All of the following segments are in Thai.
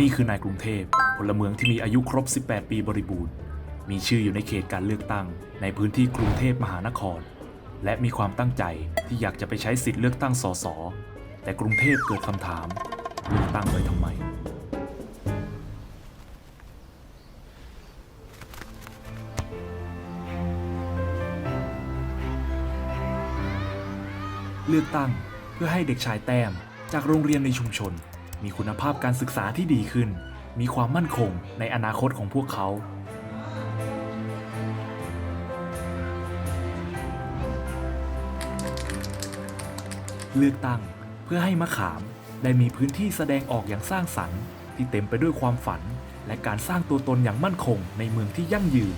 นี่คือนายกรุงเทพพลเมืองที่มีอายุครบ 18 ปีบริบูรณ์ มีชื่ออยู่ในเขตการเลือกตั้ง ในพื้นที่กรุงเทพมหานคร และมีความตั้งใจที่อยากจะไปใช้สิทธิ์เลือกตั้งสสแต่กรุงเทพเกิดคำถามเลือกตั้งไปทำไม เลือกตั้งเพื่อให้เด็กชายแต้มจากโรงเรียนในชุมชน มีคุณภาพการศึกษาที่ดีขึ้น มีความมั่นคงในอนาคตของพวกเขา เลือกตั้งเพื่อให้มะขามได้มีพื้นที่แสดงออกอย่างสร้างสรรค์ ที่เต็มไปด้วยความฝัน และการสร้างตัวตนอย่างมั่นคงในเมืองที่ยั่งยืน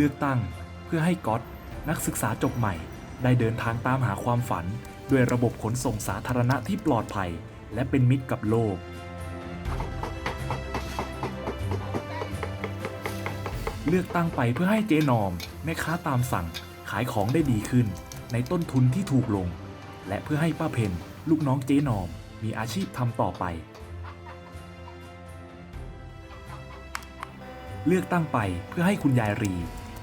เลือกตั้ง เพื่อให้ก๊อตนักศึกษาจบใหม่ ได้เดินทางตามหาความฝัน ด้วยระบบขนส่งสาธารณะที่ปลอดภัย และเป็นมิตรกับโลก เลือกตั้งไปเพื่อให้เจนอม แม่ค้าตามสั่งขายของได้ดีขึ้น ในต้นทุนที่ถูกลง และเพื่อให้ป้าเพนลูกน้องเจนอม มีอาชีพทำต่อไปเลือกตั้งไปเพื่อให้คุณยายรี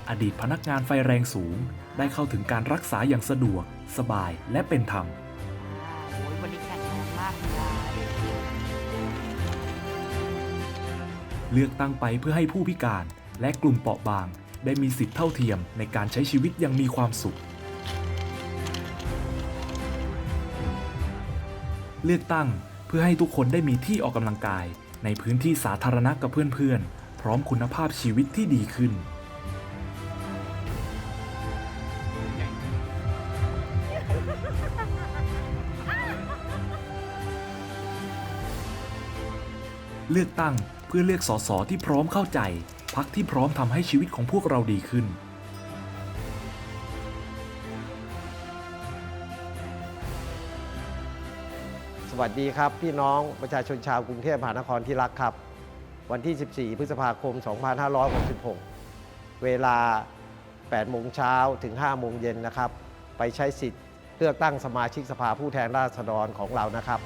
อดีตพนักงานไฟแรงสูง ได้เข้าถึงการรักษาอย่างสะดวก สบายและเป็นธรรม โอ้ยวันนี้แข็งแรงมากคุณยายเลือกตั้งไปเพื่อให้ผู้พิการและกลุ่มเปราะบาง ได้มีสิทธิเท่าเทียมในการใช้ชีวิตอยังมีความสุข เลือกตั้งเพื่อให้ทุกคนได้มีที่ออกกำลังกาย ในพื้นที่สาธารณะกับเพื่อนๆ พร้อมคุณภาพชีวิตที่ดีขึ้น เลือกตั้งเพื่อเลือกสสที่พร้อมเข้าใจพักที่พร้อมทำให้ชีวิตของพวกเราดีขึ้น สวัสดีครับ พี่น้องประชาชนชาวกรุงเทพมหานครที่รักครับ วันที่ 14 พฤษภาคม 2566 เวลา 8 โมงเช้าถึง 5 โมงเย็นนะครับ ไปใช้สิทธิ์เลือกตั้งสมาชิกสภาผู้แทนราษฎรของเรานะครับ